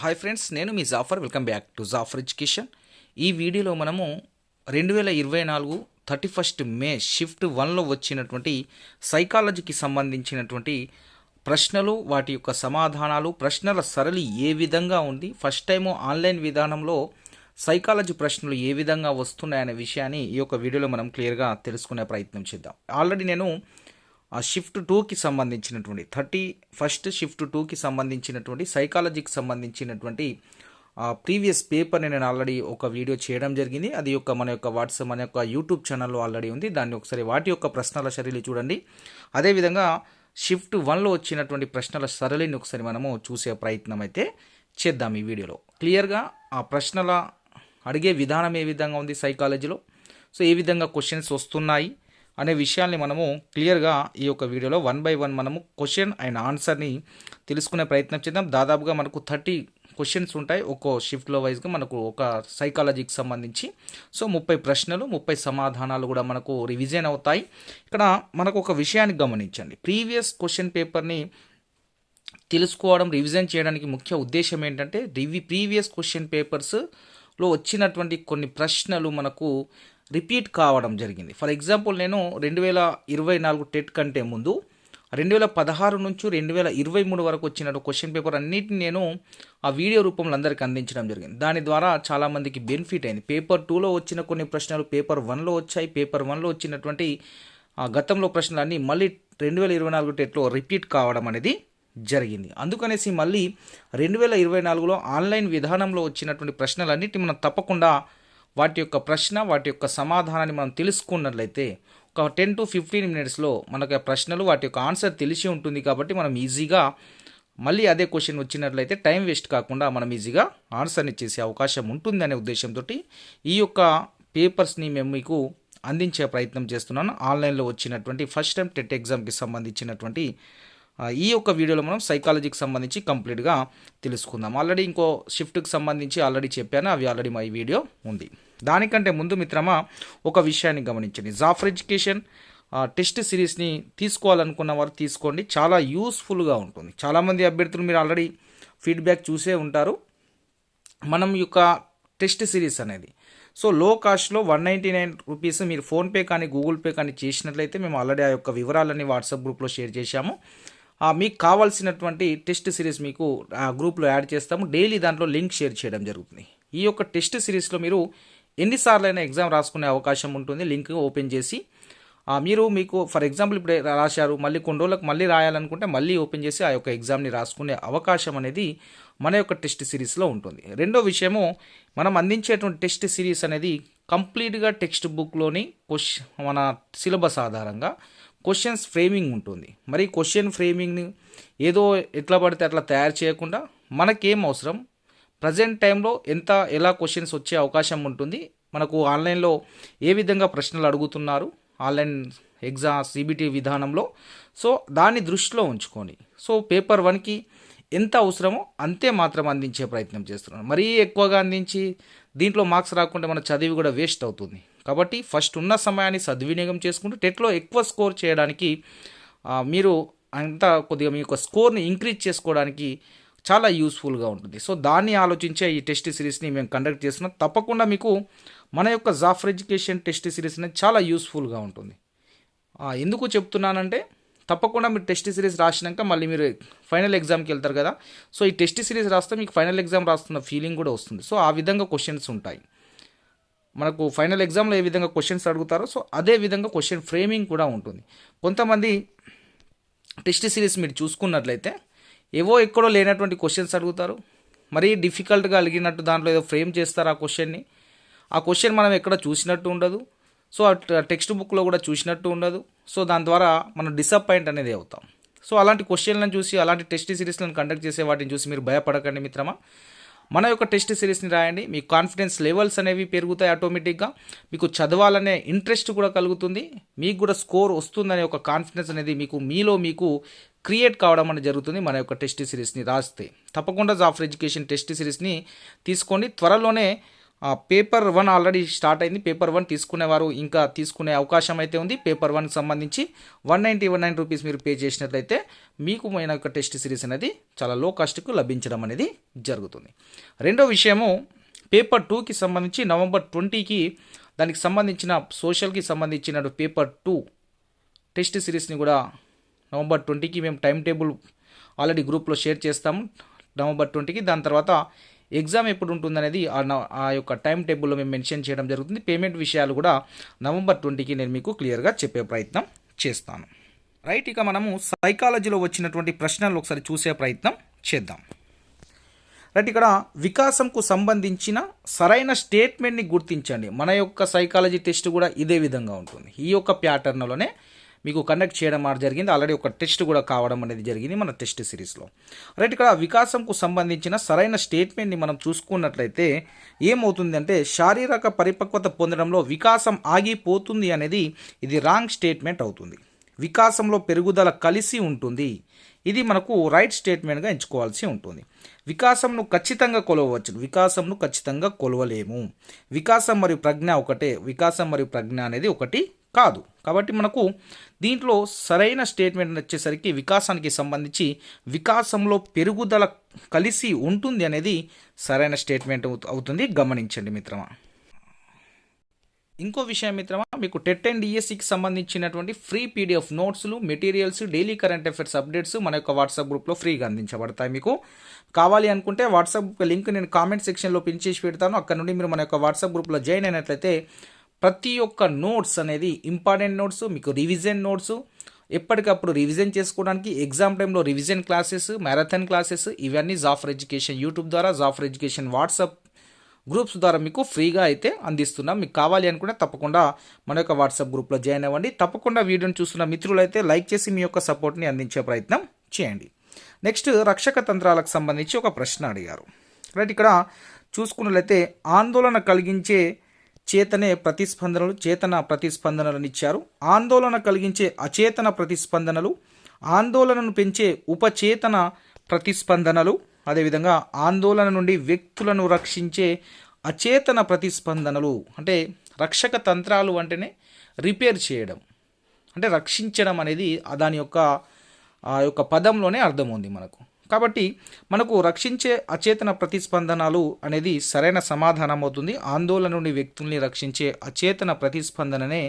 Hi friends నేను మీ Jafar. Welcome back to Jafar education. ఈ వీడియోలో మనము రెండు వేల ఇరవై నాలుగు థర్టీ ఫస్ట్ మే షిఫ్ట్ వన్లో వచ్చినటువంటి సైకాలజీకి సంబంధించినటువంటి ప్రశ్నలు వాటి యొక్క సమాధానాలు ప్రశ్నల సరళి ఏ విధంగా ఉంది ఫస్ట్ టైము ఆన్లైన్ విధానంలో సైకాలజీ ప్రశ్నలు ఏ విధంగా వస్తున్నాయనే విషయాన్ని ఈ యొక్క వీడియోలో మనం క్లియర్గా తెలుసుకునే ప్రయత్నం చేద్దాం. ఆల్రెడీ నేను ఆ షిఫ్ట్ టూకి సంబంధించినటువంటి థర్టీ ఫస్ట్ షిఫ్ట్ టూకి సంబంధించినటువంటి సైకాలజీకి సంబంధించినటువంటి ప్రీవియస్ పేపర్ని నేను ఆల్రెడీ ఒక వీడియో చేయడం జరిగింది. అది యొక్క మన యొక్క వాట్సాప్ మన యొక్క యూట్యూబ్ ఛానల్లో ఆల్రెడీ ఉంది. దాన్ని ఒకసారి వాటి యొక్క ప్రశ్నల సరళి చూడండి. అదేవిధంగా షిఫ్ట్ వన్లో వచ్చినటువంటి ప్రశ్నల సరళిని ఒకసారి మనము చూసే ప్రయత్నం అయితే చేద్దాం ఈ వీడియోలో క్లియర్గా ఆ ప్రశ్నల అడిగే విధానం ఏ విధంగా ఉంది సైకాలజీలో సో ఏ విధంగా క్వశ్చన్స్ వస్తున్నాయి? అనే విషయాల్ని మనము క్లియర్గా ఈ యొక్క వీడియోలో వన్ బై వన్ మనము క్వశ్చన్ అండ్ ఆన్సర్ని తెలుసుకునే ప్రయత్నం చేద్దాం. దాదాపుగా మనకు థర్టీ క్వశ్చన్స్ ఉంటాయి. ఒక్కో షిఫ్ట్లో వైజ్గా మనకు ఒక సైకాలజీకి సంబంధించి. సో ముప్పై ప్రశ్నలు ముప్పై సమాధానాలు కూడా మనకు రివిజన్ అవుతాయి. ఇక్కడ మనకు ఒక విషయాన్ని గమనించండి. ప్రీవియస్ క్వశ్చన్ పేపర్ని తెలుసుకోవడం రివిజన్ చేయడానికి ముఖ్య ఉద్దేశం ఏంటంటే రివి ప్రీవియస్ క్వశ్చన్ పేపర్స్లో వచ్చినటువంటి కొన్ని ప్రశ్నలు మనకు రిపీట్ కావడం జరిగింది. ఫర్ ఎగ్జాంపుల్ నేను రెండు వేల ఇరవై నాలుగు టెట్ కంటే ముందు రెండు వేల పదహారు నుంచి రెండు వేల ఇరవై మూడు వరకు వచ్చిన క్వశ్చన్ పేపర్ అన్నిటిని నేను ఆ వీడియో రూపంలో అందరికీ అందించడం జరిగింది. దాని ద్వారా చాలామందికి బెనిఫిట్ అయింది. పేపర్ టూలో వచ్చిన కొన్ని ప్రశ్నలు పేపర్ వన్లో వచ్చాయి. పేపర్ వన్లో వచ్చినటువంటి ఆ గతంలో ప్రశ్నలు అన్నీ మళ్ళీ రెండు వేల ఇరవై నాలుగు టెట్లో రిపీట్ కావడం అనేది జరిగింది. అందుకనేసి మళ్ళీ రెండు వేల ఇరవై నాలుగులో ఆన్లైన్ విధానంలో వచ్చినటువంటి ప్రశ్నలన్నిటి మనం తప్పకుండా వాటి యొక్క ప్రశ్న వాటి యొక్క సమాధానాన్ని మనం తెలుసుకున్నట్లయితే ఒక టెన్ టు ఫిఫ్టీన్ మినిట్స్లో మనకు ప్రశ్నలు వాటి యొక్క ఆన్సర్ తెలిసి ఉంటుంది కాబట్టి మనం ఈజీగా మళ్ళీ అదే క్వశ్చన్ వచ్చినట్లయితే టైం వేస్ట్ కాకుండా మనం ఈజీగా ఆన్సర్ని చేసే అవకాశం ఉంటుంది అనే ఉద్దేశంతో ఈ యొక్క పేపర్స్ని మేము మీకు అందించే ప్రయత్నం చేస్తున్నాను. ఆన్లైన్లో వచ్చినటువంటి ఫస్ట్ టైం టెట్ ఎగ్జామ్కి సంబంధించినటువంటి ఈ యొక్క వీడియోలో మనం సైకాలజీకి సంబంధించి కంప్లీట్గా తెలుసుకుందాం. ఆల్రెడీ ఇంకో షిఫ్ట్కి సంబంధించి ఆల్రెడీ చెప్పాను అవి ఆల్రెడీ మా వీడియో ఉంది. దానికంటే ముందు మిత్రమా ఒక విషయాన్ని గమనించండి. జాఫర్ ఎడ్యుకేషన్ ఆ, టెస్ట్ సిరీస్ని తీసుకోవాలనుకున్న వారు తీసుకోండి. చాలా యూస్ఫుల్గా ఉంటుంది. చాలామంది అభ్యర్థులు మీరు ఆల్రెడీ ఫీడ్బ్యాక్ చూసే ఉంటారు. మనం యొక్క టెస్ట్ సిరీస్ అనేది సో లో కాస్ట్లో వన్ నైంటీ నైన్ రూపీస్ మీరు ఫోన్పే కానీ గూగుల్ పే కానీ చేసినట్లయితే మేము ఆల్రెడీ ఆ యొక్క వివరాలన్నీ వాట్సాప్ గ్రూప్లో షేర్ చేశాము. మీకు కావాల్సినటువంటి టెస్ట్ సిరీస్ మీకు ఆ గ్రూప్లో యాడ్ చేస్తాము. డైలీ దాంట్లో లింక్ షేర్ చేయడం జరుగుతుంది. ఈ యొక్క టెస్ట్ సిరీస్లో మీరు ఎన్నిసార్లు అయినా ఎగ్జామ్ రాసుకునే అవకాశం ఉంటుంది. లింక్ ఓపెన్ చేసి మీరు మీకు ఫర్ ఎగ్జాంపుల్ ఇప్పుడు రాశారు మళ్ళీ కొన్ని రోజులకు మళ్ళీ రాయాలనుకుంటే మళ్ళీ ఓపెన్ చేసి ఆ యొక్క ఎగ్జామ్ని రాసుకునే అవకాశం అనేది మన యొక్క టెస్ట్ సిరీస్లో ఉంటుంది. రెండో విషయము మనం అందించేటువంటి టెస్ట్ సిరీస్ అనేది కంప్లీట్గా టెక్స్ట్ బుక్లోని క్వశ్చన్ మన సిలబస్ ఆధారంగా క్వశ్చన్స్ ఫ్రేమింగ్ ఉంటుంది. మరి క్వశ్చన్ ఫ్రేమింగ్ని ఏదో ఎట్లా పడితే అట్లా తయారు చేయకుండా మనకేం అవసరం? ప్రజెంట్ టైంలో ఎంత ఎలా క్వశ్చన్స్ వచ్చే అవకాశం ఉంటుంది? మనకు ఆన్లైన్లో ఏ విధంగా ప్రశ్నలు అడుగుతున్నారు? ఆన్లైన్ ఎగ్జామ్ సిబిటి విధానంలో. సో దాన్ని దృష్టిలో ఉంచుకొని. సో పేపర్ వన్కి ఎంత అవసరమో అంతే మాత్రం అందించే ప్రయత్నం చేస్తున్నాను. మరీ ఎక్కువగా అందించి దీంట్లో మార్క్స్ రాకుండా మన చదివి కూడా వేస్ట్ అవుతుంది. కాబట్టి ఫస్ట్ ఉన్న సమయాన్ని సద్వినియోగం చేసుకుంటూ టెట్లో ఎక్కువ స్కోర్ చేయడానికి మీరు అంత కొద్దిగా మీ యొక్క స్కోర్ని ఇంక్రీజ్ చేసుకోవడానికి చాలా యూస్ఫుల్గా ఉంటుంది. సో దాన్ని ఆలోచించే ఈ టెస్ట్ సిరీస్ని మేము కండక్ట్ చేస్తున్నాం. తప్పకుండా మీకు మన యొక్క జాఫర్ ఎడ్యుకేషన్ టెస్ట్ సిరీస్ అనేది చాలా యూస్ఫుల్గా ఉంటుంది. ఎందుకు చెప్తున్నానంటే తప్పకుండా మీరు టెస్ట్ సిరీస్ రాసినాక మళ్ళీ మీరు ఫైనల్ ఎగ్జామ్కి వెళ్తారు కదా. సో ఈ టెస్ట్ సిరీస్ రాస్తే మీకు ఫైనల్ ఎగ్జామ్ రాస్తున్న ఫీలింగ్ కూడా వస్తుంది. సో ఆ విధంగా క్వశ్చన్స్ ఉంటాయి. మనకు ఫైనల్ ఎగ్జామ్లో ఏ విధంగా క్వశ్చన్స్ అడుగుతారో సో అదే విధంగా క్వశ్చన్ ఫ్రేమింగ్ కూడా ఉంటుంది. కొంతమంది టెస్ట్ సిరీస్ మీరు చూసుకున్నట్లయితే ఏవో ఎక్కడో లేనటువంటి క్వశ్చన్స్ అడుగుతారు. మరీ డిఫికల్ట్గా అడిగినట్టు దాంట్లో ఏదో ఫ్రేమ్ చేస్తారు ఆ క్వశ్చన్ని ఆ క్వశ్చన్ మనం ఎక్కడ చూసినట్టు ఉండదు. సో ఆ టెక్స్ట్ బుక్లో కూడా చూసినట్టు ఉండదు. సో దాని ద్వారా మనం డిసప్పాయింట్ అనేది అవుతాం. సో అలాంటి క్వశ్చన్లను చూసి అలాంటి టెస్ట్ సిరీస్లను కండక్ట్ చేసే వాటిని చూసి మీరు భయపడకండి మిత్రమా. మన యొక్క టెస్ట్ సిరీస్ని రాయండి. మీ కాన్ఫిడెన్స్ లెవెల్స్ అనేవి పెరుగుతాయి ఆటోమేటిక్గా మీకు చదవాలనే ఇంట్రెస్ట్ కూడా కలుగుతుంది. మీకు కూడా స్కోర్ వస్తుందనే ఒక కాన్ఫిడెన్స్ అనేది మీకు మీలో మీకు క్రియేట్ కావడం అనేది జరుగుతుంది మన యొక్క టెస్ట్ సిరీస్ని రాస్తే. తప్పకుండా జాఫర్ ఎడ్యుకేషన్ టెస్ట్ సిరీస్ని తీసుకోండి. త్వరలోనే పేపర్ వన్ ఆల్రెడీ స్టార్ట్ అయింది. పేపర్ వన్ తీసుకునేవారు ఇంకా తీసుకునే అవకాశం అయితే ఉంది. పేపర్ వన్కి సంబంధించి one ninety one nine rupees మీరు పే చేసినట్లయితే మీకు మన యొక్క టెస్ట్ సిరీస్ అనేది చాలా లో కాస్ట్కు లభించడం అనేది జరుగుతుంది. రెండో విషయము పేపర్ టూకి సంబంధించి నవంబర్ ట్వంటీకి దానికి సంబంధించిన సోషల్కి సంబంధించిన పేపర్ టూ టెస్ట్ సిరీస్ని కూడా నవంబర్ ట్వంటీకి మేము టైం టేబుల్ ఆల్రెడీ గ్రూప్లో షేర్ చేస్తాము. నవంబర్ ట్వంటీకి దాని తర్వాత ఎగ్జామ్ ఎప్పుడు ఉంటుందనేది ఆ ఆ యొక్క టైం టేబుల్లో మేము మెన్షన్ చేయడం జరుగుతుంది. పేమెంట్ విషయాలు కూడా నవంబర్ ట్వంటీకి నేను మీకు క్లియర్గా చెప్పే ప్రయత్నం చేస్తాను. రైట్ ఇక మనము సైకాలజీలో వచ్చినటువంటి ప్రశ్నలు ఒకసారి చూసే ప్రయత్నం చేద్దాం. రైట్ ఇక్కడ వికాసంకు సంబంధించిన సరైన స్టేట్మెంట్ని గుర్తించండి. మన యొక్క సైకాలజీ టెస్ట్ కూడా ఇదే విధంగా ఉంటుంది. ఈ యొక్క ప్యాటర్న్లోనే మీకు కండక్ట్ చేయడం జరిగింది. ఆల్రెడీ ఒక టెస్ట్ కూడా కావడం అనేది జరిగింది మన టెస్ట్ సిరీస్లో రైట్ ఇక్కడ వికాసంకు సంబంధించిన సరైన స్టేట్మెంట్ని మనం చూసుకున్నట్లయితే ఏమవుతుందంటే శారీరక పరిపక్వత పొందడంలో వికాసం ఆగిపోతుంది అనేది ఇది రాంగ్ స్టేట్మెంట్ అవుతుంది. వికాసంలో పెరుగుదల కలిసి ఉంటుంది. ఇది మనకు రైట్ స్టేట్మెంట్గా ఎంచుకోవాల్సి ఉంటుంది. వికాసంను ఖచ్చితంగా కొలవచ్చు వికాసంను ఖచ్చితంగా కొలవలేము. వికాసం మరియు ప్రజ్ఞ ఒకటే. వికాసం మరియు ప్రజ్ఞ అనేది ఒకటి కాదు. కాబట్టి మనకు దీంట్లో సరైన స్టేట్మెంట్ వచ్చేసరికి వికాసానికి సంబంధించి వికాసంలో పెరుగుదల కలిసి ఉంటుంది అనేది సరైన స్టేట్మెంట్ అవుతుంది. గమనించండి మిత్రమా. ఇంకో విషయం మిత్రమా మీకు టెట్ అండ్ ఈఎస్సికి సంబంధించినటువంటి ఫ్రీ పీడిఎఫ్ నోట్స్లు materials daily current affairs updates మన యొక్క వాట్సాప్ గ్రూప్లో ఫ్రీగా అందించబడతాయి మీకు. కావాలి అనుకుంటే వాట్సాప్ లింక్ నేను కామెంట్ సెక్షన్లో పిన్ చేసి పెడతాను. అక్కడ నుండి మీరు మన యొక్క వాట్సాప్ గ్రూప్లో జాయిన్ అయినట్లయితే ప్రతి ఒక్క నోట్స్ అనేది ఇంపార్టెంట్ నోట్స్ మీకు రివిజన్ నోట్స్ ఎప్పటికప్పుడు రివిజన్ చేసుకోవడానికి ఎగ్జామ్ టైంలో రివిజన్ క్లాసెస్ మ్యారథాన్ క్లాసెస్ ఇవన్నీ జాఫర్ ఎడ్యుకేషన్ యూట్యూబ్ ద్వారా జాఫర్ ఎడ్యుకేషన్ వాట్సాప్ గ్రూప్స్ ద్వారా మీకు ఫ్రీగా అయితే అందిస్తున్నాం. మీకు కావాలి అనుకుంటే తప్పకుండా మన యొక్క వాట్సాప్ గ్రూప్లో జాయిన్ అవ్వండి. తప్పకుండా వీడియోని చూస్తున్న మిత్రులైతే లైక్ చేసి మీ యొక్క సపోర్ట్ని అందించే ప్రయత్నం చేయండి. నెక్స్ట్ రక్షక తంత్రాలకు సంబంధించి ఒక ప్రశ్న అడిగారు. రైట్ ఇక్కడ చూసుకున్నట్లయితే ఆందోళన కలిగించే చేతనే ప్రతిస్పందనలు చేతన ప్రతిస్పందనలను ఇచ్చారు. ఆందోళన కలిగించే అచేతన ప్రతిస్పందనలు ఆందోళనను పెంచే ఉపచేతన ప్రతిస్పందనలు అదేవిధంగా ఆందోళన నుండి వ్యక్తులను రక్షించే అచేతన ప్రతిస్పందనలు అంటే రక్షక తంత్రాలు అంటేనే రిపేర్ చేయడం. అంటే రక్షించడం అనేది దాని యొక్క ఆ యొక్క పదంలోనే అర్థం ఉంది మనకు. కాబట్టి మనకు రక్షించే అచేతన ప్రతిస్పందనలు అనేది సరైన సమాధానం అవుతుంది. ఆందోళన నుండి వ్యక్తుల్ని రక్షించే అచేతన ప్రతిస్పందననే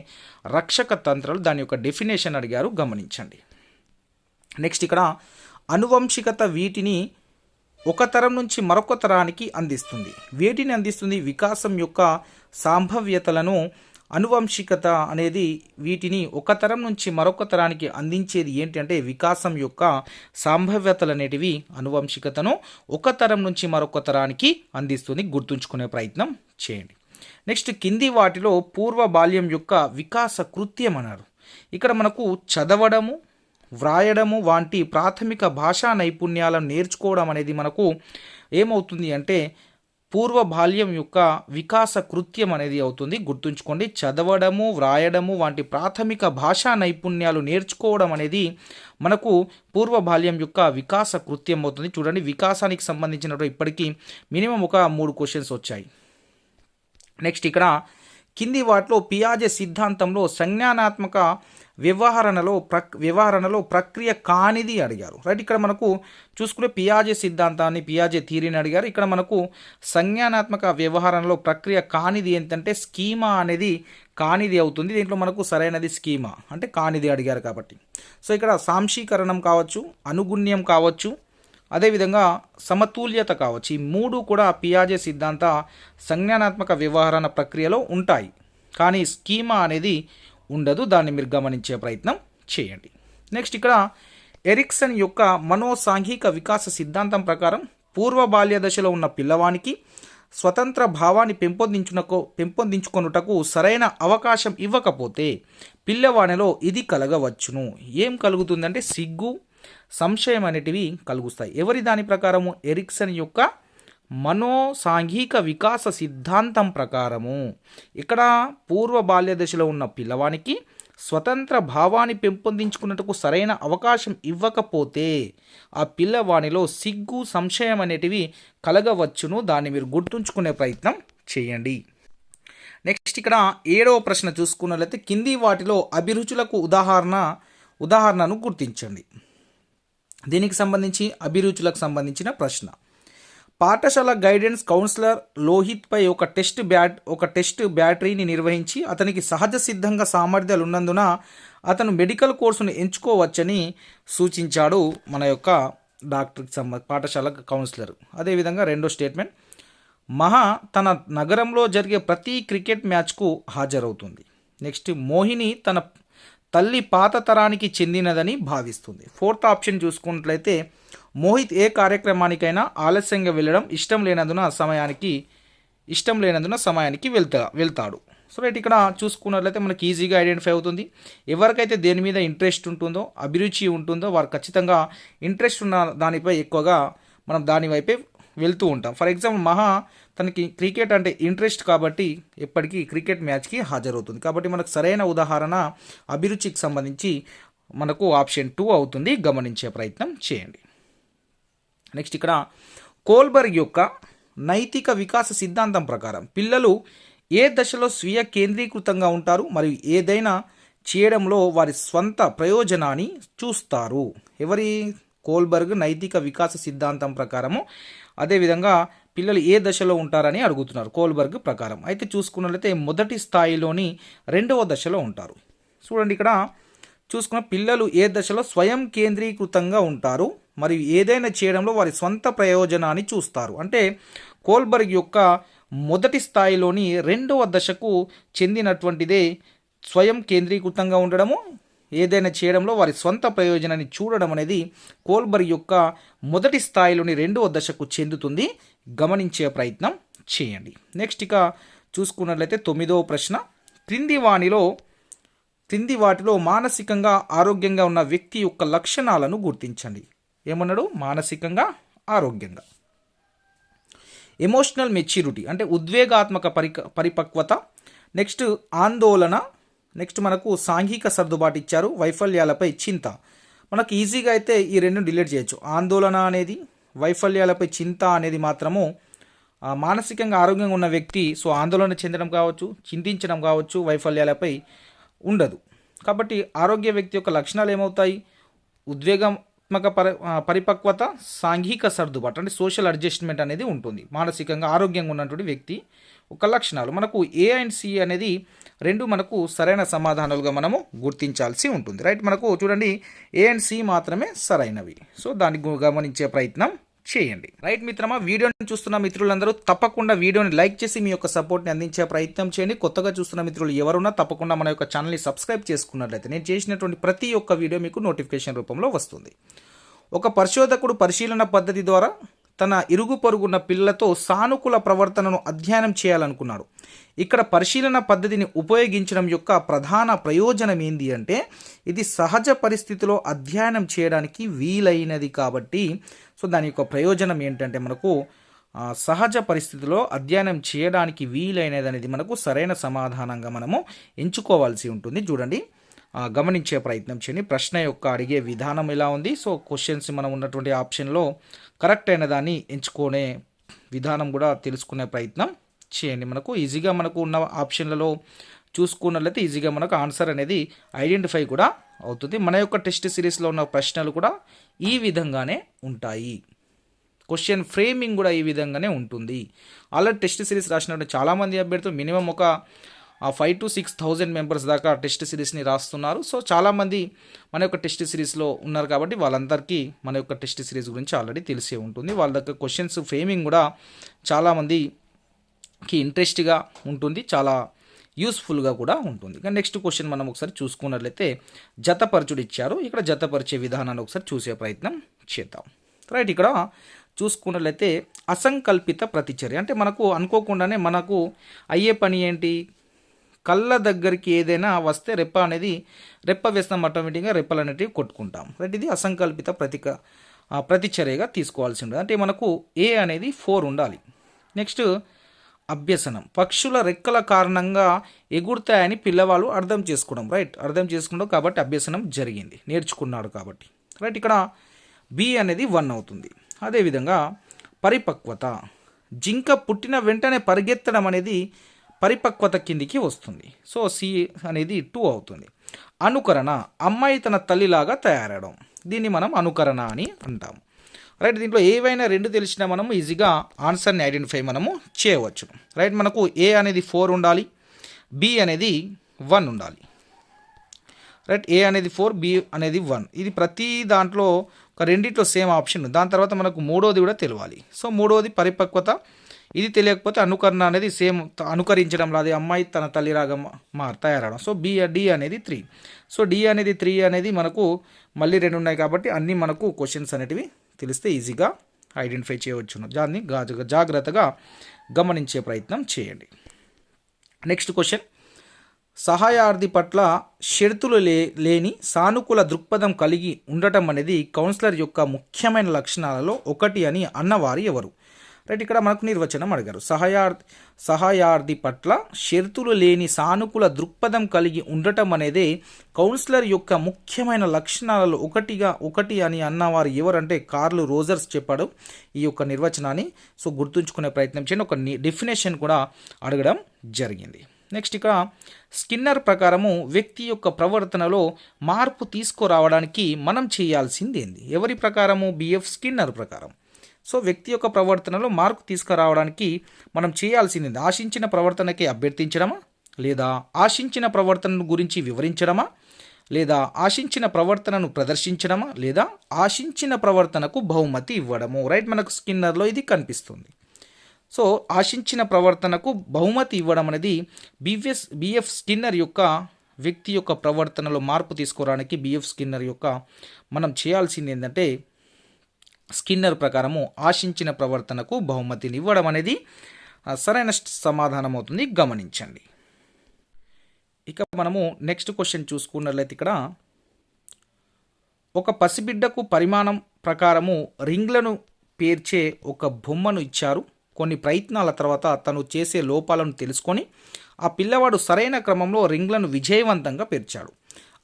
రక్షక తంత్రాలు దాని యొక్క డెఫినేషన్ అడిగారు. గమనించండి. నెక్స్ట్ ఇక్కడ అనువంశికత వీటిని ఒక తరం నుంచి మరొక తరానికి అందిస్తుంది. వీటిని అందిస్తుంది వికాసం యొక్క సంభవ్యతలను అనువంశికత అనేది వీటిని ఒక తరం నుంచి మరొక తరానికి అందించేది ఏంటంటే వికాసం యొక్క సంభవ్యతలు అనేటివి అనువంశికతను ఒక తరం నుంచి మరొక తరానికి అందిస్తుంది. గుర్తుంచుకునే ప్రయత్నం చేయండి. నెక్స్ట్ కింది వాటిలో పూర్వ బాల్యం యొక్క వికాస కృత్యం అన్నారు. ఇక్కడ మనకు చదవడము వ్రాయడము వంటి ప్రాథమిక భాషా నైపుణ్యాలను నేర్చుకోవడం అనేది మనకు ఏమవుతుంది అంటే పూర్వ బాల్యం యొక్క వికాస కృత్యం అనేది అవుతుంది. గుర్తుంచుకోండి చదవడము వ్రాయడము వంటి ప్రాథమిక భాషా నైపుణ్యాలు నేర్చుకోవడం అనేది మనకు పూర్వ బాల్యం యొక్క వికాస కృత్యం అవుతుంది. చూడండి వికాసానికి సంబంధించినటువంటి ఇప్పటికీ మినిమం ఒక మూడు క్వశ్చన్స్ వచ్చాయి. నెక్స్ట్ ఇక్కడ కింది వాటిలో పియాజే సిద్ధాంతంలో సంజ్ఞానాత్మక వ్యవహరణలో ప్రక్ వ్యవహరణలో ప్రక్రియ కానిది అడిగారు. రైట్ ఇక్కడ మనకు చూసుకుంటే పియాజే సిద్ధాంతాన్ని పియాజే థీరీని అడిగారు. ఇక్కడ మనకు సంజ్ఞానాత్మక వ్యవహారంలో ప్రక్రియ కానిది ఏంటంటే స్కీమా అనేది కానిది అవుతుంది. దీంట్లో మనకు సరైనది స్కీమా అంటే కానిది అడిగారు కాబట్టి. సో ఇక్కడ సాంశీకరణం కావచ్చు అనుగుణ్యం కావచ్చు అదేవిధంగా సమతుల్యత కావచ్చు. ఈ మూడు కూడా పియాజే సిద్ధాంత సంజ్ఞానాత్మక వ్యవహరణ ప్రక్రియలో ఉంటాయి. కానీ స్కీమా అనేది ఉండదు. దాన్ని మీరు గమనించే ప్రయత్నం చేయండి. నెక్స్ట్ ఇక్కడ ఎరిక్సన్ యొక్క మనోసాంఘిక వికాస సిద్ధాంతం ప్రకారం పూర్వ బాల్య దశలో ఉన్న పిల్లవానికి స్వతంత్ర భావాన్ని పెంపొందించునకు పెంపొందించుకొనుటకు సరైన అవకాశం ఇవ్వకపోతే పిల్లవానిలో ఇది కలగవచ్చును. ఏం కలుగుతుందంటే సిగ్గు సంశయం అనేటివి కలుగుస్తాయి. ఎవరి దాని ప్రకారము? ఎరిక్సన్ యొక్క మనో సాంఘిక వికాస సిద్ధాంతం ప్రకారము ఇక్కడ పూర్వ బాల్య దశలో ఉన్న పిల్లవానికి స్వతంత్ర భావాన్ని పెంపొందించుకున్నట్టుకు సరైన అవకాశం ఇవ్వకపోతే ఆ పిల్లవానిలో సిగ్గు సంశయం అనేటివి కలగవచ్చును. దాన్ని మీరు గుర్తుంచుకునే ప్రయత్నం చేయండి. నెక్స్ట్ ఇక్కడ ఏడవ ప్రశ్న చూసుకున్నట్లయితే కింది వాటిలో అభిరుచులకు ఉదాహరణ ఉదాహరణను గుర్తించండి. దీనికి సంబంధించి అభిరుచులకు సంబంధించిన ప్రశ్న. పాఠశాల గైడెన్స్ కౌన్సిలర్ లోహిత్పై ఒక టెస్ట్ బ్యాట్ ఒక టెస్ట్ బ్యాటరీని నిర్వహించి అతనికి సహజ సిద్ధంగా సామర్థ్యాలు ఉన్నందున అతను మెడికల్ కోర్సును ఎంచుకోవచ్చని సూచించాడు మన యొక్క డాక్టర్కి సంబంధ పాఠశాల కౌన్సిలర్. అదేవిధంగా రెండో స్టేట్మెంట్ మహా తన నగరంలో జరిగే ప్రతి క్రికెట్ మ్యాచ్కు హాజరవుతుంది. నెక్స్ట్ మోహిని తన తల్లి పాత తరానికి చెందినదని భావిస్తుంది. ఫోర్త్ ఆప్షన్ చూసుకున్నట్లయితే మోహిత్ ఏ కార్యక్రమానికైనా ఆలస్యంగా వెళ్ళడం ఇష్టం లేనందున సమయానికి ఇష్టం లేనందున సమయానికి వెళ్తా వెళ్తాడు. సో రైట్ ఇక్కడ చూసుకున్నట్లయితే మనకి ఈజీగా ఐడెంటిఫై అవుతుంది. ఎవరికైతే దేని మీద ఇంట్రెస్ట్ ఉంటుందో అభిరుచి ఉంటుందో వారు ఖచ్చితంగా ఇంట్రెస్ట్ ఉన్న దానిపై ఎక్కువగా మనం దాని వైపే వెళ్తూ ఉంటాం. ఫర్ ఎగ్జాంపుల్ మహా తనకి క్రికెట్ అంటే ఇంట్రెస్ట్ కాబట్టి ఎప్పటికీ క్రికెట్ మ్యాచ్కి హాజరవుతుంది. కాబట్టి మనకు సరైన ఉదాహరణ అభిరుచికి సంబంధించి మనకు ఆప్షన్ టూ అవుతుంది. గమనించే ప్రయత్నం చేయండి. నెక్స్ట్ ఇక్కడ కోల్బర్గ్ యొక్క నైతిక వికాస సిద్ధాంతం ప్రకారం పిల్లలు ఏ దశలో స్వీయ కేంద్రీకృతంగా ఉంటారు మరియు ఏదైనా చేయడంలో వారి స్వంత ప్రయోజనాన్ని చూస్తారు. ఎవరి? కోల్బర్గ్ నైతిక వికాస సిద్ధాంతం ప్రకారము. అదేవిధంగా పిల్లలు ఏ దశలో ఉంటారని అడుగుతున్నారు కోల్బర్గ్ ప్రకారం. అయితే చూసుకున్నట్లయితే మొదటి స్థాయిలోని రెండవ దశలో ఉంటారు. చూడండి ఇక్కడ చూసుకున్న పిల్లలు ఏ దశలో స్వయం కేంద్రీకృతంగా ఉంటారు? మరియు ఏదైనా చేయడంలో వారి సొంత ప్రయోజనాన్ని చూస్తారు. అంటే కోల్బర్గ్ యొక్క మొదటి స్థాయిలోని రెండవ దశకు చెందినటువంటిదే స్వయం కేంద్రీకృతంగా ఉండడము. ఏదైనా చేయడంలో వారి సొంత ప్రయోజనాన్ని చూడడం అనేది కోల్బర్గ్ యొక్క మొదటి స్థాయిలోని రెండవ దశకు చెందుతుంది. గమనించే ప్రయత్నం చేయండి. నెక్స్ట్ ఇక చూసుకున్నట్లయితే తొమ్మిదవ ప్రశ్న. క్రింది వాణిలో క్రింది వాటిలో మానసికంగా ఆరోగ్యంగా ఉన్న వ్యక్తి యొక్క లక్షణాలను గుర్తించండి. ఏమన్నాడు? మానసికంగా ఆరోగ్యంగా. ఎమోషనల్ మెచ్యూరిటీ అంటే ఉద్వేగాత్మక పరిక పరిపక్వత. నెక్స్ట్ ఆందోళన. నెక్స్ట్ మనకు సాంఘిక సర్దుబాటు ఇచ్చారు వైఫల్యాలపై చింత. మనకు ఈజీగా అయితే ఈ రెండు డిలీట్ చేయొచ్చు. ఆందోళన అనేది వైఫల్యాలపై చింత అనేది మాత్రము మానసికంగా ఆరోగ్యంగా ఉన్న వ్యక్తి సో ఆందోళన చెందడం కావచ్చు చింతించడం కావచ్చు వైఫల్యాలపై ఉండదు. కాబట్టి ఆరోగ్య వ్యక్తి యొక్క లక్షణాలు ఏమవుతాయి? ఉద్వేగం ఆత్మక పరి పరిపక్వత సాంఘిక సర్దుబాటు అంటే సోషల్ అడ్జస్ట్మెంట్ అనేది ఉంటుంది. మానసికంగా ఆరోగ్యంగా ఉన్నటువంటి వ్యక్తి ఒక లక్షణాలు. మనకు ఏ అండ్ సి అనేది రెండు మనకు సరైన సమాధానాలుగా మనము గుర్తించాల్సి ఉంటుంది. రైట్? మనకు చూడండి ఏ అండ్ సి మాత్రమే సరైనవి. సో దాన్ని గమనించే ప్రయత్నం చేయండి. రైట్ మిత్రమా? వీడియోని చూస్తున్న మిత్రులందరూ తప్పకుండా వీడియోని లైక్ చేసి మీ యొక్క సపోర్ట్ని అందించే ప్రయత్నం చేయండి. కొత్తగా చూస్తున్న మిత్రులు ఎవరున్నా తప్పకుండా మన యొక్క ఛానల్ని సబ్స్క్రైబ్ చేసుకున్నట్లయితే నేను చేసినటువంటి ప్రతి ఒక్క వీడియో మీకు నోటిఫికేషన్ రూపంలో వస్తుంది. ఒక పరిశోధకుడు పరిశీలన పద్ధతి ద్వారా తన ఇరుగు పొరుగున్న పిల్లలతో సానుకూల ప్రవర్తనను అధ్యయనం చేయాలనుకున్నాడు. ఇక్కడ పరిశీలన పద్ధతిని ఉపయోగించడం యొక్క ప్రధాన ప్రయోజనం ఏంటి అంటే ఇది సహజ పరిస్థితిలో అధ్యయనం చేయడానికి వీలైనది కాబట్టి సో దాని యొక్క ప్రయోజనం ఏంటంటే మనకు సహజ పరిస్థితిలో అధ్యయనం చేయడానికి వీలైనది అనేది మనకు సరైన సమాధానంగా మనము ఎంచుకోవాల్సి ఉంటుంది. చూడండి. గమనించే ప్రయత్నం చేయండి. ప్రశ్న యొక్క అడిగే విధానం ఎలా ఉంది? సో క్వశ్చన్స్ మనం ఉన్నటువంటి ఆప్షన్లో కరెక్ట్ అయిన దాన్ని ఎంచుకునే విధానం కూడా తెలుసుకునే ప్రయత్నం చేయండి. మనకు ఈజీగా మనకు ఉన్న ఆప్షన్లలో చూసుకున్నట్లయితే ఈజీగా మనకు ఆన్సర్ అనేది ఐడెంటిఫై కూడా అవుతుంది. మన యొక్క టెస్ట్ సిరీస్లో ఉన్న ప్రశ్నలు కూడా ఈ విధంగానే ఉంటాయి. క్వశ్చన్ ఫ్రేమింగ్ కూడా ఈ విధంగానే ఉంటుంది. ఆల్రెడీ టెస్ట్ సిరీస్ రాసినట్టు చాలామంది అభ్యర్థులు మినిమం ఒక five to six thousand members దాకా టెస్ట్ సిరీస్ని రాస్తున్నారు. సో చాలామంది మన యొక్క టెస్ట్ సిరీస్లో ఉన్నారు కాబట్టి వాళ్ళందరికీ మన యొక్క టెస్ట్ సిరీస్ గురించి ఆల్రెడీ తెలిసే ఉంటుంది. వాళ్ళ దగ్గర క్వశ్చన్స్ ఫ్రేమింగ్ కూడా చాలామందికి ఇంట్రెస్ట్గా ఉంటుంది. చాలా యూస్ఫుల్గా కూడా ఉంటుంది. ఇక నెక్స్ట్ క్వశ్చన్ మనం ఒకసారి చూసుకున్నట్లయితే జతపరచుడు ఇచ్చారు ఇక్కడ జతపరిచే విధానాన్ని ఒకసారి చూసే ప్రయత్నం చేద్దాం. రైట్ ఇక్కడ చూసుకున్నట్లయితే అసంకల్పిత ప్రతిచర్య. అంటే మనకు అనుకోకుండానే మనకు అయ్యే పని ఏంటి? కళ్ళ దగ్గరికి ఏదైనా వస్తే రెప్ప అనేది రెప్ప వేస్తాం ఆటోమేటిక్గా రెప్పలు అనేటివి కొట్టుకుంటాం. రైట్ ఇది అసంకల్పిత ప్రతిక ప్రతిచర్యగా తీసుకోవాల్సి ఉంటుంది. అంటే మనకు ఏ అనేది ఫోర్ ఉండాలి. నెక్స్ట్ అభ్యసనం. పక్షుల రెక్కల కారణంగా ఎగురుతాయని పిల్లవాళ్ళు అర్థం చేసుకోవడం. రైట్. అర్థం చేసుకున్నాడు కాబట్టి అభ్యసనం జరిగింది. నేర్చుకున్నాడు కాబట్టి. రైట్. ఇక్కడ బి అనేది వన్ అవుతుంది. అదేవిధంగా పరిపక్వత. జింక పుట్టిన వెంటనే పరిగెత్తడం అనేది పరిపక్వత కిందికి వస్తుంది. సో సి అనేది టూ అవుతుంది. అనుకరణ. అమ్మాయి తన తల్లిలాగా తయారవడం దీన్ని మనం అనుకరణ అని అంటాము రైట్ దీంట్లో ఏవైనా రెండు తెలిసినా మనము ఈజీగా ఆన్సర్ని ఐడెంటిఫై మనము చేయవచ్చు. రైట్ మనకు ఏ అనేది ఫోర్ ఉండాలి బి అనేది వన్ ఉండాలి. రైట్ ఏ అనేది ఫోర్ బి అనేది వన్ ఇది ప్రతి దాంట్లో ఒక రెండిట్లో సేమ్ ఆప్షన్ దాని తర్వాత మనకు మూడోది కూడా తెలియాలి. సో మూడోది పరిపక్వత. ఇది తెలియకపోతే అనుకరణ అనేది సేమ్ అనుకరించడం అది అమ్మాయి తన తల్లిరాగా మార్ తయారవడం. సో బి డి అనేది త్రీ సో డి అనేది త్రీ అనేది మనకు మళ్ళీ రెండు ఉన్నాయి కాబట్టి అన్నీ మనకు క్వశ్చన్స్ అనేటివి తెలిస్తే ఈజీగా ఐడెంటిఫై చేయవచ్చును దాన్ని జాగ్రత్తగా గమనించే ప్రయత్నం చేయండి. Next question. సహాయార్థి పట్ల షరతులు లే లేని సానుకూల దృక్పథం కలిగి ఉండటం అనేది కౌన్సిలర్ యొక్క ముఖ్యమైన లక్షణాలలో ఒకటి అని అన్నవారు ఎవరు? రైట్ ఇక్కడ మనకు నిర్వచనం అడిగారు. సహాయార్థి సహాయార్థి పట్ల షరతులు లేని సానుకూల దృక్పథం కలిగి ఉండటం అనేది కౌన్సిలర్ యొక్క ముఖ్యమైన లక్షణాలలో ఒకటిగా ఒకటి అని అన్నవారు ఎవరంటే కార్లు రోజర్స్ చెప్పాడు ఈ యొక్క నిర్వచనాన్ని. సో గుర్తుంచుకునే ప్రయత్నం చేయండి. ఒక డెఫినేషన్ కూడా అడగడం జరిగింది. నెక్స్ట్ ఇక్కడ స్కిన్నర్ ప్రకారము వ్యక్తి యొక్క ప్రవర్తనలో మార్పు తీసుకురావడానికి మనం చేయాల్సింది ఏంది? ఎవరి ప్రకారము? బిఎఫ్ స్కిన్నర్ ప్రకారం. సో వ్యక్తి యొక్క ప్రవర్తనలో మార్పు తీసుకురావడానికి మనం చేయాల్సింది ఆశించిన ప్రవర్తనకి అభ్యర్థించడమా? లేదా ఆశించిన ప్రవర్తన గురించి వివరించడమా? లేదా ఆశించిన ప్రవర్తనను ప్రదర్శించడమా? లేదా ఆశించిన ప్రవర్తనకు బహుమతి ఇవ్వడము. రైట్? మనకు స్కిన్నర్లో ఇది కనిపిస్తుంది. సో ఆశించిన ప్రవర్తనకు బహుమతి ఇవ్వడం అనేది బిఎఫ్ బిఎఫ్ స్కిన్నర్ యొక్క వ్యక్తి యొక్క ప్రవర్తనలో మార్పు తీసుకురావడానికి బిఎఫ్ స్కిన్నర్ యొక్క మనం చేయాల్సింది ఏంటంటే స్కిన్నర్ ప్రకారము ఆశించిన ప్రవర్తనకు బహుమతిని ఇవ్వడం అనేది సరైన సమాధానం అవుతుంది గమనించండి. ఇక మనము నెక్స్ట్ క్వశ్చన్ చూసుకున్నట్లయితే ఇక్కడ ఒక పసిబిడ్డకు పరిమాణం ప్రకారము రింగ్లను పేర్చే ఒక బొమ్మను ఇచ్చారు. కొన్ని ప్రయత్నాల తర్వాత తను చేసే లోపాలను తెలుసుకొని ఆ పిల్లవాడు సరైన క్రమంలో రింగ్లను విజయవంతంగా పేర్చాడు.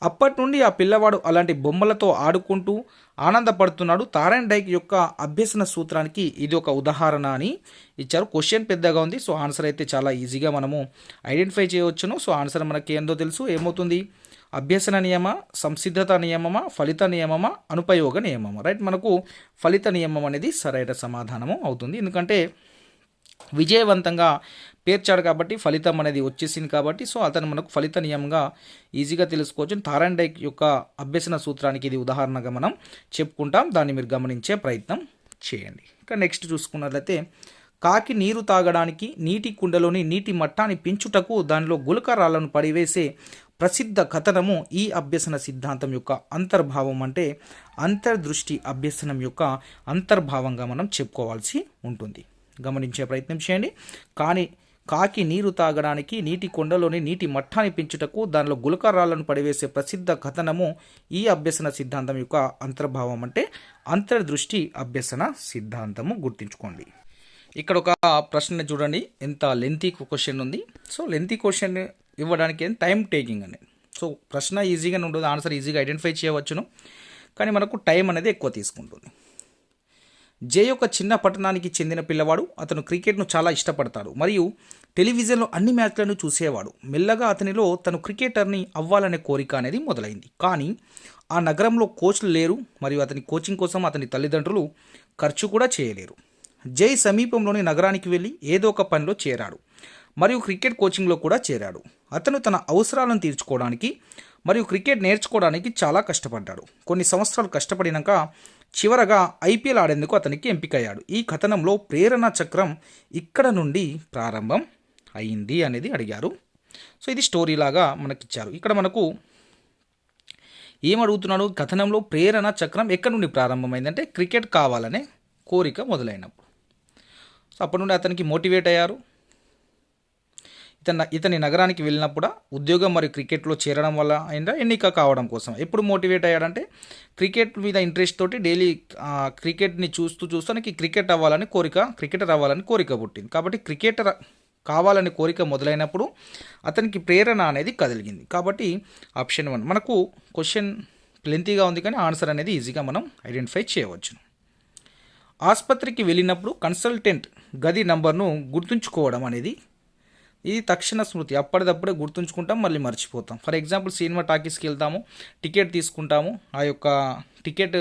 అప్పటి నుండి ఆ పిల్లవాడు అలాంటి బొమ్మలతో ఆడుకుంటూ ఆనందపడుతున్నాడు. తారాయణ డైక్ యొక్క అభ్యసన సూత్రానికి ఇది ఒక ఉదాహరణ అని ఇచ్చారు. క్వశ్చన్ పెద్దగా ఉంది సో ఆన్సర్ అయితే చాలా ఈజీగా మనము ఐడెంటిఫై చేయవచ్చును. సో ఆన్సర్ మనకి ఏందో తెలుసు ఏమవుతుంది? అభ్యసన నియమ సంసిద్ధత నియమమా ఫలిత నియమమా అనుపయోగ నియమమా? రైట్ మనకు ఫలిత నియమం అనేది సరైన సమాధానము అవుతుంది. ఎందుకంటే విజయవంతంగా పేర్చాడు కాబట్టి ఫలితం అనేది వచ్చేసింది కాబట్టి సో అతను మనకు ఫలిత నియమంగా ఈజీగా తెలుసుకోవచ్చు. థారాండైక్ యొక్క అభ్యసన సూత్రానికి ఇది ఉదాహరణగా మనం చెప్పుకుంటాం. దాన్ని మీరు గమనించే ప్రయత్నం చేయండి. ఇక నెక్స్ట్ చూసుకున్నట్లయితే కాకి నీరు తాగడానికి నీటి కుండలోని నీటి మట్టాన్ని పెంచుటకు దానిలో గులకరాలను పడివేసే ప్రసిద్ధ కథనము ఈ అభ్యసన సిద్ధాంతం యొక్క అంతర్భావం అంటే అంతర్దృష్టి అభ్యసనం యొక్క అంతర్భావంగా మనం చెప్పుకోవాల్సి ఉంటుంది. గమనించే ప్రయత్నం చేయండి. కానీ కాకి నీరు తాగడానికి నీటి కొండలోని నీటి మట్టాన్ని పెంచుటకు దానిలో గులకరాళ్ళను పడివేసే ప్రసిద్ధ కథనము ఈ అభ్యసన సిద్ధాంతం యొక్క అంతర్భావం అంటే అంతర్దృష్టి అభ్యసన సిద్ధాంతము. గుర్తుంచుకోండి. ఇక్కడ ఒక ప్రశ్న చూడండి. ఎంత లెంతీ క్వశ్చన్ ఉంది. సో లెంతీ క్వశ్చన్ ఇవ్వడానికి టైం టేకింగ్ అనేది సో ప్రశ్న ఈజీగానే ఉంటుంది. ఆన్సర్ ఈజీగా ఐడెంటిఫై చేయవచ్చును. కానీ మనకు టైం అనేది ఎక్కువ తీసుకుంటుంది. జే యొక్క చిన్న పట్టణానికి చెందిన పిల్లవాడు. అతను క్రికెట్ను చాలా ఇష్టపడతాడు. మరియు టెలివిజన్లో అన్ని మ్యాచ్లను చూసేవాడు. మెల్లగా అతనిలో తను క్రికెటర్ని అవ్వాలనే కోరిక అనేది మొదలైంది. కానీ ఆ నగరంలో కోచ్లు లేరు మరియు అతని కోచింగ్ కోసం అతని తల్లిదండ్రులు ఖర్చు కూడా చేయలేరు. జై సమీపంలోని నగరానికి వెళ్ళి ఏదో ఒక పనిలో చేరాడు మరియు క్రికెట్ కోచింగ్లో కూడా చేరాడు. అతను తన అవసరాలను తీర్చుకోవడానికి మరియు క్రికెట్ నేర్చుకోవడానికి చాలా కష్టపడ్డాడు. కొన్ని సంవత్సరాలు కష్టపడినాక చివరగా ఐపీఎల్ ఆడేందుకు అతనికి ఎంపికయ్యాడు. ఈ కథనంలో ప్రేరణ చక్రం ఇక్కడ నుండి ప్రారంభం అయింది అనేది అడిగారు. సో ఇది స్టోరీ లాగా మనకిచ్చారు. ఇక్కడ మనకు ఏమడుగుతున్నాడు? కథనంలో ప్రేరణ చక్రం ఎక్కడి నుండి ప్రారంభమైందంటే క్రికెట్ కావాలనే కోరిక మొదలైనప్పుడు. సో అప్పటి నుండి అతనికి మోటివేట్ అయ్యారు. ఇతను ఇతని నగరానికి వెళ్ళినప్పుడు ఉద్యోగం మరియు క్రికెట్లో చేరడం వల్ల అయినా ఎన్నిక కావడం కోసం. ఎప్పుడు మోటివేట్ అయ్యాడంటే క్రికెట్ మీద ఇంట్రెస్ట్ తోటి డైలీ క్రికెట్ని చూస్తూ చూస్తూ క్రికెట్ అవ్వాలని కోరిక క్రికెటర్ అవ్వాలని కోరిక పుట్టింది. కాబట్టి క్రికెటర్ కావాలని కోరిక మొదలైనప్పుడు అతనికి ప్రేరణ అనేది కదిలిగింది కాబట్టి ఆప్షన్ వన్ మనకు క్వశ్చన్ ప్లెంతీగా ఉంది కానీ ఆన్సర్ అనేది ఈజీగా మనం ఐడెంటిఫై చేయవచ్చు. ఆసుపత్రికి వెళ్ళినప్పుడు కన్సల్టెంట్ గది నంబర్ను గుర్తుంచుకోవడం అనేది ఇది తక్షణ స్మృతి. అప్పటిదప్పుడే గుర్తుంచుకుంటాం మళ్ళీ మర్చిపోతాం. ఫర్ ఎగ్జాంపుల్ సినిమా టాకీస్కి వెళ్తాము టికెట్ తీసుకుంటాము. ఆ యొక్క టికెట్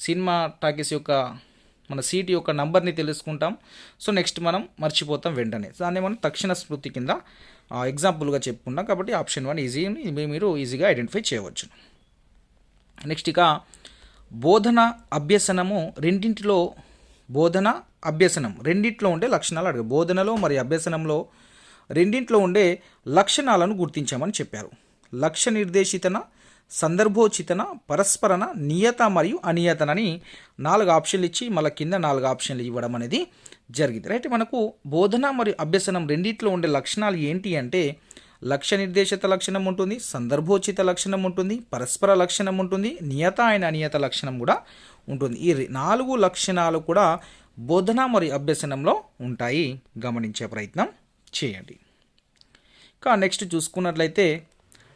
సినిమా టాకీస్ యొక్క మన సీట్ యొక్క నంబర్ని తెలుసుకుంటాం. సో నెక్స్ట్ మనం మర్చిపోతాం వెంటనే. దాన్ని మనం తక్షణ స్మృతి కింద ఎగ్జాంపుల్గా చెప్పుకుంటాం. కాబట్టి ఆప్షన్ వన్ ఈజీ మీరు ఈజీగా ఐడెంటిఫై చేయవచ్చు. నెక్స్ట్ ఇక బోధన అభ్యసనము రెండింటిలో బోధన అభ్యసనం రెండింటిలో ఉండే లక్షణాలు అడిగారు బోధనలో మరి అభ్యసనంలో రెండింటిలో ఉండే లక్షణాలను గుర్తించామని చెప్పారు. లక్ష్య నిర్దేశితన సందర్భోచితన పరస్పరన నియత మరియు అనియతనని నాలుగు ఆప్షన్లు ఇచ్చి మళ్ళీ కింద నాలుగు ఆప్షన్లు ఇవ్వడం అనేది జరిగింది. రైట్ మనకు బోధన మరియు అభ్యసనం రెండింటిలో ఉండే లక్షణాలు ఏంటి అంటే లక్ష్య నిర్దేశిత లక్షణం ఉంటుంది సందర్భోచిత లక్షణం ఉంటుంది పరస్పర లక్షణం ఉంటుంది నియత అయిన అనియత లక్షణం కూడా ఉంటుంది. ఈ నాలుగు లక్షణాలు కూడా బోధన మరియు అభ్యసనంలో ఉంటాయి. గమనించే ప్రయత్నం చేయండి. ఇంకా నెక్స్ట్ చూసుకున్నట్లయితే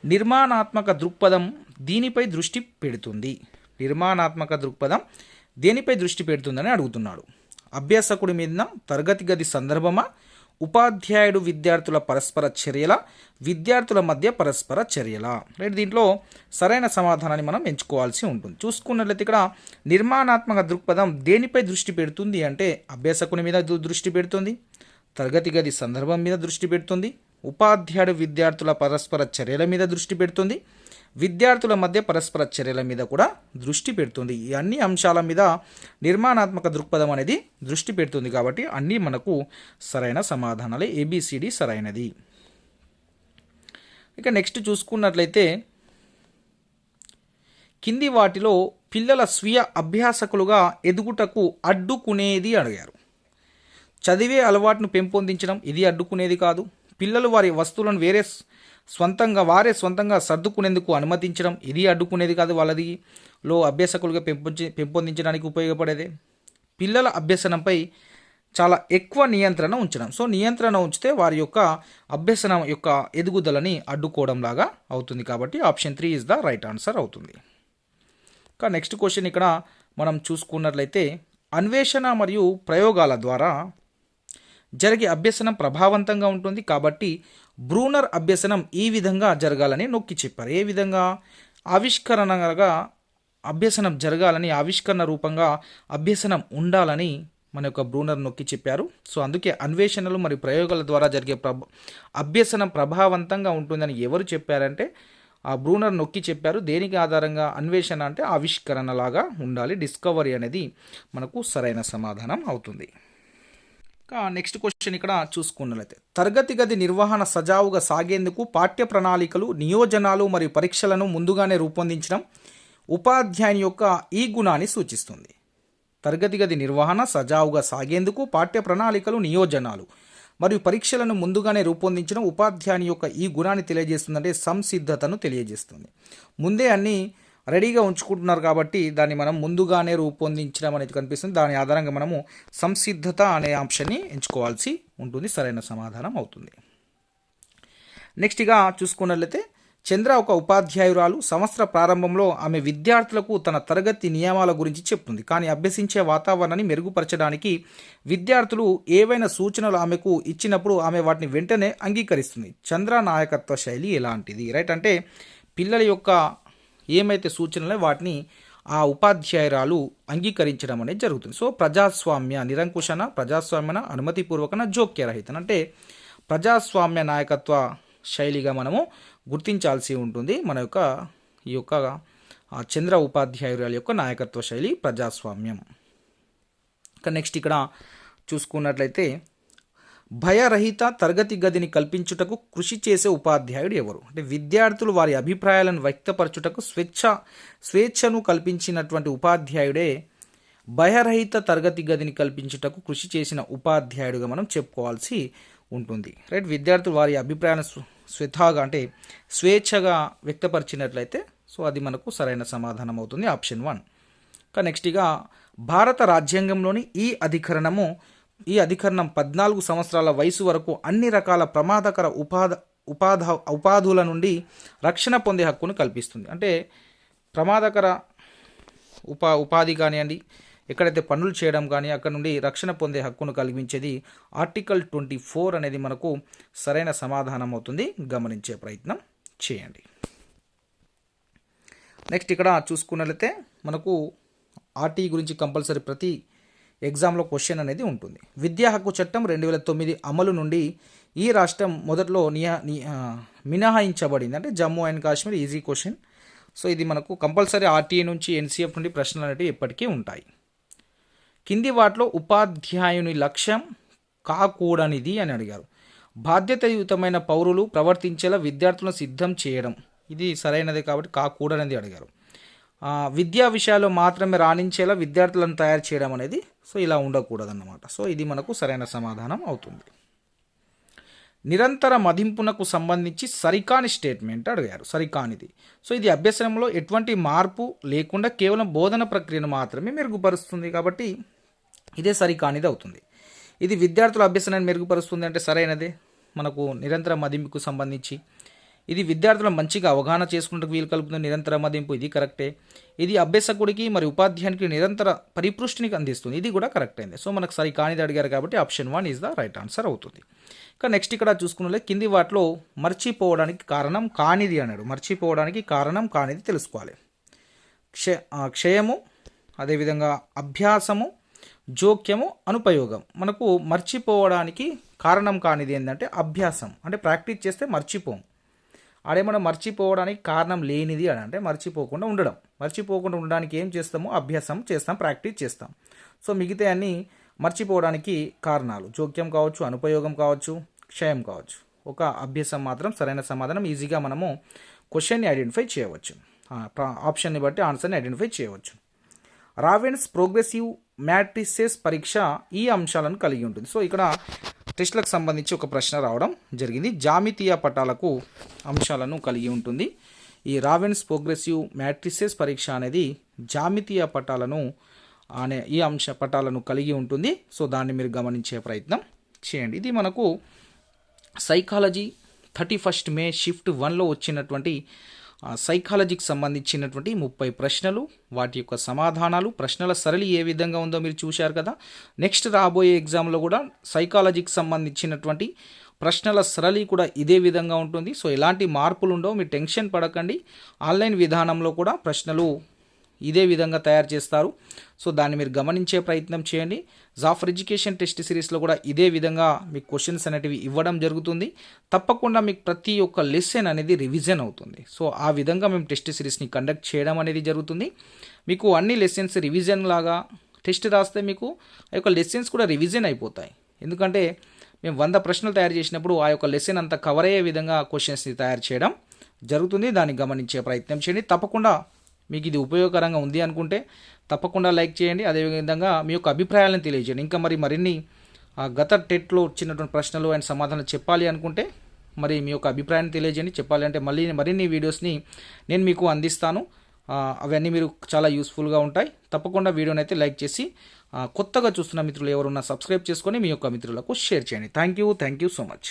నిర్మాణాత్మక దృక్పథం దీనిపై దృష్టి పెడుతుంది. నిర్మాణాత్మక దృక్పథం దేనిపై దృష్టి పెడుతుందని అడుగుతున్నాడు. అభ్యాసకుడి మీద తరగతి గది సందర్భమా? ఉపాధ్యాయుడు విద్యార్థుల పరస్పర చర్యల? విద్యార్థుల మధ్య పరస్పర చర్యల? రైట్ దీంట్లో సరైన సమాధానాన్ని మనం ఎంచుకోవాల్సి ఉంటుంది. చూసుకున్నట్లయితే ఇక్కడ నిర్మాణాత్మక దృక్పథం దేనిపై దృష్టి పెడుతుంది అంటే అభ్యాసకుని మీద దృష్టి పెడుతుంది. తరగతి గది సందర్భం మీద దృష్టి పెడుతుంది. ఉపాధ్యాయుడు విద్యార్థుల పరస్పర చర్యల మీద దృష్టి పెడుతుంది. విద్యార్థుల మధ్య పరస్పర చర్యల మీద కూడా దృష్టి పెడుతుంది. ఈ అన్ని అంశాల మీద నిర్మాణాత్మక దృక్పథం అనేది దృష్టి పెడుతుంది కాబట్టి అన్నీ మనకు సరైన సమాధానాలే. ఏబిసిడి సరైనది. ఇక నెక్స్ట్ చూసుకున్నట్లయితే కింది వాటిలో పిల్లల స్వీయ అభ్యాసకులుగా ఎదుగుటకు అడ్డుకునేది అడిగారు. చదివే అలవాటును పెంపొందించడం ఇది అడ్డుకునేది కాదు. పిల్లలు వారి వస్తువులను వేరే సొంతంగా స్వంతంగా వారే స్వంతంగా సర్దుకునేందుకు అనుమతించడం ఇది అడ్డుకునేది కాదు వాళ్ళది. లో అభ్యాసకులుగా పెంపొంచి పెంపొందించడానికి ఉపయోగపడేదే. పిల్లల అభ్యసనంపై చాలా ఎక్కువ నియంత్రణ ఉంచడం. సో నియంత్రణ ఉంచితే వారి యొక్క అభ్యసనం యొక్క ఎదుగుదలని అడ్డుకోవడం లాగా అవుతుంది కాబట్టి option three is the right answer అవుతుంది. ఇంకా నెక్స్ట్ క్వశ్చన్ ఇక్కడ మనం చూసుకున్నట్లయితే అన్వేషణ మరియు ప్రయోగాల ద్వారా జరిగే అభ్యసనం ప్రభావవంతంగా ఉంటుంది కాబట్టి బ్రూనర్ అభ్యసనం ఈ విధంగా జరగాలని నొక్కి చెప్పారు. ఏ విధంగా? ఆవిష్కరణగా అభ్యసనం జరగాలని ఆవిష్కరణ రూపంగా అభ్యసనం ఉండాలని మన యొక్క బ్రూనర్ నొక్కి చెప్పారు. సో అందుకే అన్వేషణలు మరియు ప్రయోగాల ద్వారా జరిగే ప్రభ అభ్యసనం ప్రభావవంతంగా ఉంటుందని ఎవరు చెప్పారంటే ఆ బ్రూనర్ నొక్కి చెప్పారు. దేనికి ఆధారంగా? అన్వేషణ అంటే ఆవిష్కరణ లాగా ఉండాలి. డిస్కవరీ అనేది మనకు సరైన సమాధానం అవుతుంది. నెక్స్ట్ క్వశ్చన్ ఇక్కడ చూసుకున్నట్లయితే తరగతి గది నిర్వహణ సజావుగా సాగేందుకు పాఠ్య ప్రణాళికలు నియోజనాలు మరియు పరీక్షలను ముందుగానే రూపొందించడం ఉపాధ్యాయుని యొక్క ఈ గుణాన్ని సూచిస్తుంది. తరగతి గది నిర్వహణ సజావుగా సాగేందుకు పాఠ్య ప్రణాళికలు నియోజనాలు మరియు పరీక్షలను ముందుగానే రూపొందించడం ఉపాధ్యాయుని యొక్క ఈ గుణాన్ని తెలియజేస్తుందంటే సంసిద్ధతను తెలియజేస్తుంది. ముందే అన్నీ రెడీగా ఉంచుకుంటున్నారు కాబట్టి దాన్ని మనం ముందుగానే రూపొందించడం అనేది కనిపిస్తుంది. దాని ఆధారంగా మనము సంసిద్ధత అనే ఆప్షన్ని ఎంచుకోవాల్సి ఉంటుంది. సరైన సమాధానం అవుతుంది. నెక్స్ట్ ఇక చూసుకున్నట్లయితే చంద్ర ఒక ఉపాధ్యాయురాలు. సంవత్సర ప్రారంభంలో ఆమె విద్యార్థులకు తన తరగతి నియమాల గురించి చెప్తుంది. కానీ అభ్యసించే వాతావరణాన్ని మెరుగుపరచడానికి విద్యార్థులు ఏవైనా సూచనలు ఆమెకు ఇచ్చినప్పుడు ఆమె వాటిని వెంటనే అంగీకరిస్తుంది. చంద్ర నాయకత్వ శైలి ఎలాంటిది? రైట్ అంటే పిల్లల యొక్క ఏమైతే సూచనలు వాటిని ఆ ఉపాధ్యాయురాలు అంగీకరించడం అనేది జరుగుతుంది. సో ప్రజాస్వామ్య నిరంకుశన ప్రజాస్వామ్యన అనుమతిపూర్వకన జోక్యరహితన. అంటే ప్రజాస్వామ్య నాయకత్వ శైలిగా మనము గుర్తించాల్సి ఉంటుంది. మన యొక్క ఈ యొక్క చంద్ర ఉపాధ్యాయురాల యొక్క నాయకత్వ శైలి ప్రజాస్వామ్యం. ఇక నెక్స్ట్ ఇక్కడ చూసుకున్నట్లయితే భయరహిత తరగతి గదిని కల్పించుటకు కృషి చేసే ఉపాధ్యాయుడు ఎవరు? అంటే విద్యార్థులు వారి అభిప్రాయాలను వ్యక్తపరచుటకు స్వేచ్ఛ స్వేచ్ఛను కల్పించినటువంటి ఉపాధ్యాయుడే భయరహిత తరగతి గదిని కల్పించుటకు కృషి చేసిన ఉపాధ్యాయుడుగా మనం చెప్పుకోవాల్సి ఉంటుంది. రైట్? విద్యార్థులు వారి అభిప్రాయాలను స్వేథాగా స్వతహాగా అంటే స్వేచ్ఛగా వ్యక్తపరిచినట్లయితే సో అది మనకు సరైన సమాధానం అవుతుంది. Option one. ఇంకా నెక్స్ట్ ఇక భారత రాజ్యాంగంలోని ఈ అధికరణము ఈ అధికరణం పద్నాలుగు సంవత్సరాల వయసు వరకు అన్ని రకాల ప్రమాదకర ఉపాధ ఉపాధ ఉపాధుల నుండి రక్షణ పొందే హక్కును కల్పిస్తుంది. అంటే ప్రమాదకర ఉపా ఉపాధి కానివ్వండి ఎక్కడైతే పనులు చేయడం కానీ అక్కడ నుండి రక్షణ పొందే హక్కును కలిగించేది ఆర్టికల్ ట్వంటీ ఫోర్ అనేది మనకు సరైన సమాధానం అవుతుంది. గమనించే ప్రయత్నం చేయండి. నెక్స్ట్ ఇక్కడ చూసుకున్నట్లయితే మనకు ఆర్టీ గురించి కంపల్సరీ ప్రతి ఎగ్జామ్లో క్వశ్చన్ అనేది ఉంటుంది. విద్యా హక్కు చట్టం రెండు వేల తొమ్మిది అమలు నుండి ఈ రాష్ట్రం మొదట్లో నియా ని- మినహాయించబడింది. అంటే Jammu and Kashmir easy question. So ఇది మనకు కంపల్సరీ ఆర్టీఏ నుంచి ఎన్సీఎఫ్ నుండి ప్రశ్నలు అనేవి ఎప్పటికీ ఉంటాయి. కింది వాటిలో ఉపాధ్యాయుని లక్ష్యం కాకూడనిది అని అడిగారు. బాధ్యతయుతమైన పౌరులు ప్రవర్తించేలా విద్యార్థులను సిద్ధం చేయడం. ఇది సరైనదే కాబట్టి కాకూడనిది అడిగారు. విద్యా విషయాల్లో మాత్రమే రాణించేలా విద్యార్థులను తయారు చేయడం అనేది సో ఇలా ఉండకూడదన్నమాట. సో ఇది మనకు సరైన సమాధానం అవుతుంది. నిరంతర మదింపునకు సంబంధించి సరికాని స్టేట్మెంట్ అడిగారు. సరికానిది. సో ఇది అభ్యసనంలో ఎటువంటి మార్పు లేకుండా కేవలం బోధన ప్రక్రియను మాత్రమే మెరుగుపరుస్తుంది కాబట్టి ఇదే సరికానిది అవుతుంది. ఇది విద్యార్థుల అభ్యసనాన్ని మెరుగుపరుస్తుంది అంటే సరైనదే. మనకు నిరంతర మదింపుకు సంబంధించి ఇది విద్యార్థులు మంచిగా అవగాహన చేసుకుంటూ వీలు కలుపుతున్న నిరంతర మదింపు. ఇది కరెక్టే. ఇది అభ్యాసకుడికి మరి ఉపాధ్యాయునికి నిరంతర పరిపృష్టిని అందిస్తుంది. ఇది కూడా కరెక్ట్ అయింది సో మనకు సరి కానిది అడిగారు కాబట్టి option one is the right answer అవుతుంది. ఇక నెక్స్ట్ ఇక్కడ చూసుకున్నలే కింది వాటిలో మర్చిపోవడానికి కారణం కానిది అన్నాడు. మర్చిపోవడానికి కారణం కానిది తెలుసుకోవాలి. క్షయ క్షయము అదేవిధంగా అభ్యాసము జోక్యము అనుపయోగం. మనకు మర్చిపోవడానికి కారణం కానిది ఏంటంటే అభ్యాసం. అంటే ప్రాక్టీస్ చేస్తే మర్చిపోం. అదే మనం మర్చిపోవడానికి కారణం లేనిది అని అంటే మర్చిపోకుండా ఉండడం. మర్చిపోకుండా ఉండడానికి ఏం చేస్తామో? అభ్యాసం చేస్తాం ప్రాక్టీస్ చేస్తాం. సో మిగతా అన్నీ మర్చిపోవడానికి కారణాలు. జోక్యం కావచ్చు అనుపయోగం కావచ్చు క్షయం కావచ్చు. ఒక అభ్యాసం మాత్రం సరైన సమాధానం ఈజీగా మనము క్వశ్చన్ని ఐడెంటిఫై చేయవచ్చు. ఆప్షన్ని బట్టి ఆన్సర్ని ఐడెంటిఫై చేయవచ్చు. రావెన్స్ ప్రోగ్రెసివ్ మ్యాట్రిసెస్ పరీక్ష ఈ అంశాలను కలిగి ఉంటుంది. సో ఇక్కడ టెస్ట్లకు సంబంధించి ఒక ప్రశ్న రావడం జరిగింది. జామితీయ పటాలకు అంశాలను కలిగి ఉంటుంది. ఈ రావెన్స్ ప్రోగ్రెసివ్ మ్యాట్రిసెస్ పరీక్ష అనేది జామితీయ పటాలను అనే ఈ అంశ పటాలను కలిగి ఉంటుంది. సో దాన్ని మీరు గమనించే ప్రయత్నం చేయండి. ఇది మనకు psychology thirty first May shift వన్లో వచ్చినటువంటి సైకాలజీకి సంబంధించినటువంటి ముప్పై ప్రశ్నలు వాటి యొక్క సమాధానాలు ప్రశ్నల సరళి ఏ విధంగా ఉందో మీరు చూశారు కదా. నెక్స్ట్ రాబోయే ఎగ్జామ్లో కూడా సైకాలజీకి సంబంధించినటువంటి ప్రశ్నల సరళి కూడా ఇదే విధంగా ఉంటుంది. సో ఎలాంటి మార్పులు ఉండవు మీరు టెన్షన్ పడకండి. ఆన్లైన్ విధానంలో కూడా ప్రశ్నలు ఇదే విధంగా తయారు చేస్తారు. సో దాన్ని మీరు గమనించే ప్రయత్నం చేయండి. జాఫర్ ఎడ్యుకేషన్ టెస్ట్ సిరీస్లో కూడా ఇదే విధంగా మీకు క్వశ్చన్స్ అనేటివి ఇవ్వడం జరుగుతుంది. తప్పకుండా మీకు ప్రతి ఒక్క లెసన్ అనేది రివిజన్ అవుతుంది. సో ఆ విధంగా మేము టెస్ట్ సిరీస్ని కండక్ట్ చేయడం అనేది జరుగుతుంది. మీకు అన్ని లెసన్స్ రివిజన్ లాగా టెస్ట్ రాస్తే మీకు ఆ యొక్క లెసన్స్ కూడా రివిజన్ అయిపోతాయి. ఎందుకంటే మేము వంద ప్రశ్నలు తయారు చేసినప్పుడు ఆ యొక్క లెసన్ అంతా కవర్ అయ్యే విధంగా క్వశ్చన్స్ని తయారు చేయడం జరుగుతుంది. దాన్ని గమనించే ప్రయత్నం చేయండి. తప్పకుండా మీకు ఇది ఉపయోగకరంగా ఉంది అనుకుంటే తప్పకుండా లైక్ చేయండి. అదేవిధంగా మీ యొక్క అభిప్రాయాలను తెలియజేయండి. ఇంకా మరి మరిన్ని గత టెట్లో వచ్చినటువంటి ప్రశ్నలు అండ్ సమాధానాలు చెప్పాలి అనుకుంటే మరి మీ యొక్క అభిప్రాయాన్ని తెలియజేయండి. చెప్పాలి అంటే మళ్ళీ మరిన్ని వీడియోస్ని నేను మీకు అందిస్తాను. అవన్నీ మీరు చాలా యూస్ఫుల్గా ఉంటాయి. తప్పకుండా వీడియోని అయితే లైక్ చేసి కొత్తగా చూస్తున్న మిత్రులు ఎవరున్నా సబ్స్క్రైబ్ చేసుకొని మీ యొక్క మిత్రులకు షేర్ చేయండి. Thank you. Thank you so much.